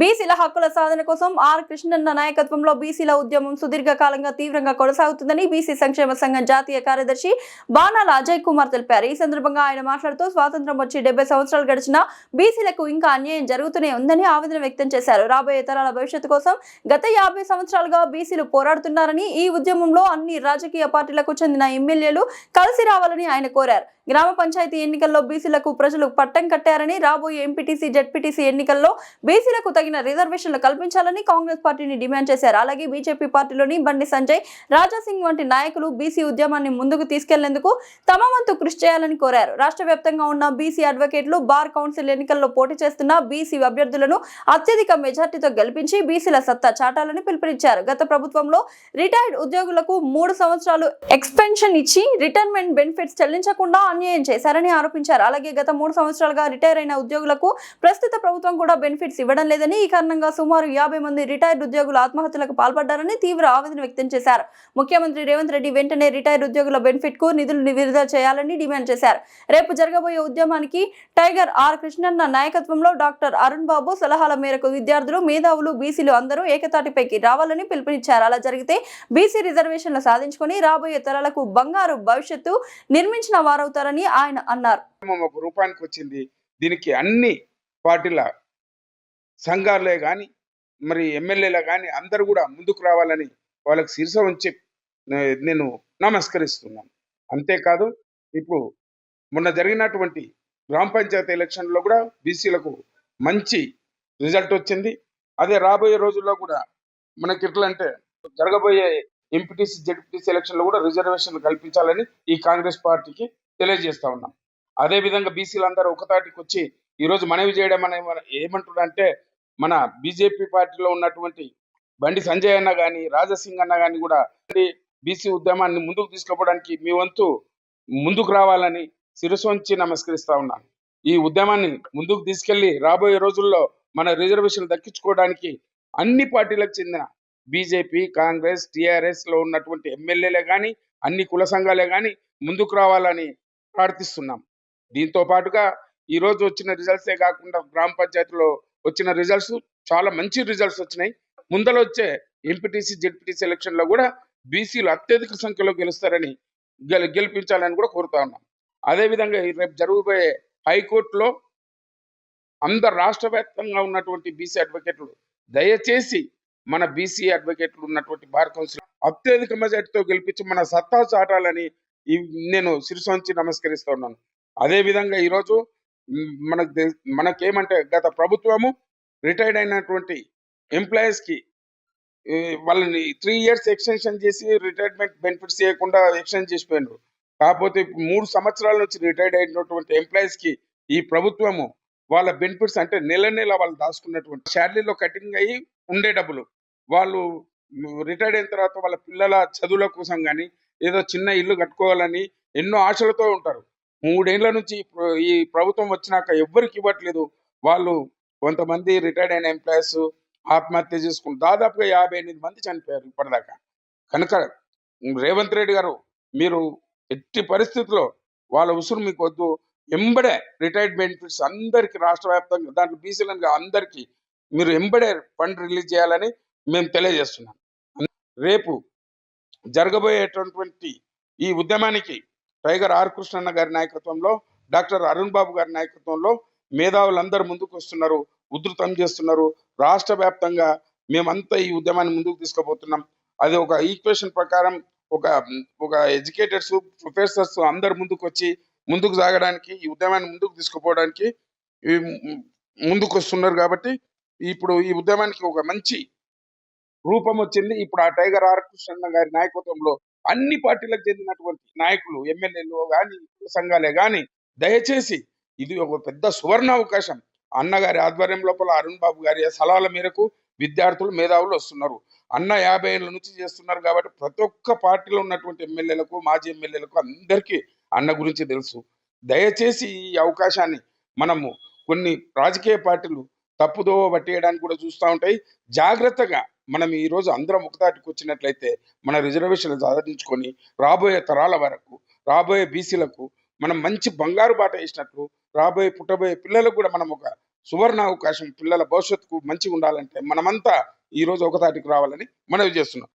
బీసీల హక్కుల సాధన కోసం ఆర్ కృష్ణన్న నాయకత్వంలో బీసీల ఉద్యమం సుదీర్ఘకాలంగా తీవ్రంగా కొనసాగుతుందని బీసీ సంక్షేమ సంఘం జాతీయ కార్యదర్శి బాణాల అజయ్ కుమార్ తెలిపారు. ఈ సందర్భంగా ఆయన మాట్లాడుతూ స్వాతంత్రం వచ్చి డెబ్బై సంవత్సరాలు గడిచినా బీసీలకు ఇంకా అన్యాయం జరుగుతూనే ఉందని ఆవేదన వ్యక్తం చేశారు. రాబోయే తరాల భవిష్యత్తు కోసం గత యాభై సంవత్సరాలుగా బీసీలు పోరాడుతున్నారని ఈ ఉద్యమంలో అన్ని రాజకీయ పార్టీలకు చెందిన ఎమ్మెల్యేలు కలిసి రావాలని ఆయన కోరారు. గ్రామ పంచాయతీ ఎన్నికల్లో బీసీలకు ప్రజలు పట్టం కట్టారని రాబోయే ఎంపీటీసీ జెడ్పీటీసీ ఎన్నికల్లో బీసీలకు తగిన రిజర్వేషన్లు కల్పించాలని కాంగ్రెస్ పార్టీని డిమాండ్ చేశారు. అలాగే బీజేపీ పార్టీలోని బండి సంజయ్ రాజాసింగ్ వంటి నాయకులు బీసీ ఉద్యమాన్ని ముందుకు తీసుకెళ్ళేందుకు తమ వంతు కృషి చేయాలని కోరారు. రాష్ట్ర వ్యాప్తంగా ఉన్న బీసీ అడ్వకేట్లు బార్ కౌన్సిల్ ఎన్నికల్లో పోటీ చేస్తున్న బీసీ అభ్యర్థులను అత్యధిక మెజార్టీతో గెలిపించి బీసీల సత్తా చాటాలని పిలుపునిచ్చారు. గత ప్రభుత్వంలో రిటైర్డ్ ఉద్యోగులకు మూడు సంవత్సరాలు ఎక్స్పెన్షన్ ఇచ్చి రిటైర్మెంట్ బెనిఫిట్స్ చెల్లించకుండా అన్యాయం చేశారని ఆరోపించారు. అలాగే గత మూడు సంవత్సరాలుగా రిటైర్ అయిన ఉద్యోగులకు ప్రస్తుత ప్రభుత్వం కూడా బెనిఫిట్స్ ఇవ్వడం లేదని ఈ కారణంగా సుమారు యాభై మంది రిటైర్డ్ ఉద్యోగులు ఆత్మహత్యలకు పాల్పడ్డారని తీవ్ర ఆవేదన వ్యక్తం చేశారు. ముఖ్యమంత్రి రేవంత్ రెడ్డి వెంటనే రిటైర్ ఉద్యోగుల బెనిఫిట్కు నిధులు విడుదల చేయాలని డిమాండ్ చేశారు. రేపు జరగబోయే ఉద్యమానికి టైగర్ ఆర్ కృష్ణన్న నాయకత్వంలో డాక్టర్ అరుణ్ బాబు సలహాల మేరకు విద్యార్థులు మేధావులు బీసీలు అందరూ ఏకతాటిపైకి రావాలని పిలుపునిచ్చారు. అలా జరిగితే బీసీ రిజర్వేషన్లు సాధించుకొని రాబోయే తరాలకు బంగారు భవిష్యత్తు నిర్మించిన వారవుతారని ఆయన అన్నారు. రూపానికి వచ్చింది. దీనికి అన్ని పార్టీల సంఘాలే కానీ మరి ఎమ్మెల్యేలే కానీ అందరూ కూడా ముందుకు రావాలని వాళ్ళకి శిరస ఉంచి నేను నమస్కరిస్తున్నాను. అంతేకాదు ఇప్పుడు మొన్న జరిగినటువంటి గ్రామ పంచాయతీ ఎలక్షన్లో కూడా బీసీలకు మంచి రిజల్ట్ వచ్చింది. అదే రాబోయే రోజుల్లో కూడా మనకి ఎట్లా అంటే జరగబోయే ఎంపీటీసీ జడ్పీటీసీ ఎలక్షన్లో కూడా రిజర్వేషన్ కల్పించాలని ఈ కాంగ్రెస్ పార్టీకి తెలియజేస్తా ఉన్నాం. అదే విధంగా ఒకతాటికి వచ్చి ఈరోజు మనవి చేయడం అనే ఏమంటున్నారంటే మన బీజేపీ పార్టీలో ఉన్నటువంటి బండి సంజయ్ అన్న కానీ రాజసింగ్ అన్న కానీ కూడా బీసీ ఉద్యమాన్ని ముందుకు తీసుకుపోవడానికి మీ వంతు ముందుకు రావాలని శిరసొంచి నమస్కరిస్తా ఉన్నాను. ఈ ఉద్యమాన్ని ముందుకు తీసుకెళ్ళి రాబోయే రోజుల్లో మన రిజర్వేషన్ దక్కించుకోవడానికి అన్ని పార్టీలకు చెందిన బీజేపీ కాంగ్రెస్ టిఆర్ఎస్లో ఉన్నటువంటి ఎమ్మెల్యేలే కానీ అన్ని కుల సంఘాలే కానీ ముందుకు రావాలని ప్రార్థిస్తున్నాం. దీంతో పాటుగా ఈ రోజు వచ్చిన రిజల్ట్సే కాకుండా గ్రామ పంచాయతీలో వచ్చిన రిజల్ట్స్ చాలా మంచి రిజల్ట్స్ వచ్చినాయి. ముందర వచ్చే ఎంపీటీసీ జెడ్పీటీసీ ఎలక్షన్లో కూడా బీసీలు అత్యధిక సంఖ్యలో గెలుస్తారని గెల గెలిపించాలని కూడా కోరుతా ఉన్నాం. అదేవిధంగా ఈ రేపు జరగబోయే హైకోర్టులో అందరు రాష్ట్ర వ్యాప్తంగా ఉన్నటువంటి బీసీ అడ్వకేట్లు దయచేసి మన బీసీ అడ్వకేట్లు ఉన్నటువంటి బార్ కౌన్సిల్ అత్యధిక మెజార్టీతో గెలిపించి మన సత్తా చాటాలని నేను శిరసొంచి నమస్కరిస్తున్నాను అదే విధంగా ఈరోజు మనకు మనకేమంటే గత ప్రభుత్వము రిటైర్డ్ అయినటువంటి ఎంప్లాయీస్కి వాళ్ళని త్రీ ఇయర్స్ ఎక్స్టెన్షన్ చేసి రిటైర్మెంట్ బెనిఫిట్స్ చేయకుండా ఎక్స్టెండ్ చేసిపోయినారు. కాకపోతే మూడు సంవత్సరాల నుంచి రిటైర్డ్ అయినటువంటి ఎంప్లాయీస్కి ఈ ప్రభుత్వము వాళ్ళ బెనిఫిట్స్ అంటే నెల నెల వాళ్ళు దాచుకున్నటువంటి శాలరీలో కటింగ్ అయ్యి ఉండే డబ్బులు. వాళ్ళు రిటైర్డ్ అయిన తర్వాత వాళ్ళ పిల్లల చదువుల కోసం కానీ ఏదో చిన్న ఇల్లు కట్టుకోవాలని ఎన్నో ఆశలతో ఉంటారు. మూడేళ్ళ నుంచి ఈ ప్రభుత్వం వచ్చినాక ఎవ్వరికి ఇవ్వట్లేదు. వాళ్ళు కొంతమంది రిటైర్డ్ అయిన ఎంప్లాయీస్ ఆత్మహత్య చేసుకుని దాదాపుగా యాభై ఎనిమిది మంది చనిపోయారు ఇప్పటిదాకా. కనుక రేవంత్ రెడ్డి గారు మీరు ఎట్టి పరిస్థితుల్లో వాళ్ళ ఉసురు మీకు వద్దు. ఎంబడే రిటైర్డ్ బెనిఫిట్స్ అందరికీ రాష్ట్ర వ్యాప్తంగా దాంట్లో బీసీలను అందరికీ మీరు ఎంబడే ఫండ్ రిలీజ్ చేయాలని మేము తెలియజేస్తున్నాం. రేపు జరగబోయేటటువంటి ఈ ఉద్యమానికి టైగర్ ఆర్ కృష్ణన్న గారి నాయకత్వంలో డాక్టర్ అరుణ్ బాబు గారి నాయకత్వంలో మేధావులందరూ ముందుకు వస్తున్నారు ఉధృతం చేస్తున్నారు. రాష్ట్ర వ్యాప్తంగా మేమంతా ఈ ఉద్యమాన్ని ముందుకు తీసుకుపోతున్నాం. అది ఒక ఈక్వేషన్ ప్రకారం ఒక ఒక ఎడ్యుకేటెడ్స్ ప్రొఫెసర్స్ అందరు ముందుకు వచ్చి ముందుకు సాగడానికి ఈ ఉద్యమాన్ని ముందుకు తీసుకుపోవడానికి ముందుకు వస్తున్నారు కాబట్టి ఇప్పుడు ఈ ఉద్యమానికి ఒక మంచి రూపం వచ్చింది. ఇప్పుడు ఆ టైగర్ ఆర్ కృష్ణ గారి నాయకత్వంలో అన్ని పార్టీలకు చెందినటువంటి నాయకులు ఎమ్మెల్యేలు కానీ సంఘాలే కానీ దయచేసి ఇది ఒక పెద్ద సువర్ణ అవకాశం. అన్నగారి ఆధ్వర్యం లోపల అరుణ్ బాబు గారి సలహాల మేరకు విద్యార్థులు మేధావులు వస్తున్నారు. అన్న యాభై ఏళ్ళ నుంచి చేస్తున్నారు కాబట్టి ప్రతి ఒక్క పార్టీలో ఉన్నటువంటి ఎమ్మెల్యేలకు మాజీ ఎమ్మెల్యేలకు అందరికీ అన్న గురించి తెలుసు. దయచేసి ఈ అవకాశాన్ని మనము కొన్ని రాజకీయ పార్టీలు తప్పుదో పట్టేయడానికి కూడా చూస్తూ ఉంటాయి. జాగ్రత్తగా మనం ఈ రోజు అందరం ఒకతాటికి వచ్చినట్లయితే మన రిజర్వేషన్లు సాధించుకొని రాబోయే తరాల వరకు రాబోయే బీసీలకు మనం మంచి బంగారు బాట వేసినట్లు రాబోయే పుట్టబోయే పిల్లలకు కూడా మనం ఒక సువర్ణ అవకాశం పిల్లల భవిష్యత్తుకు మంచిగా ఉండాలంటే మనమంతా ఈ రోజు రావాలని మనవి చేస్తున్నాం.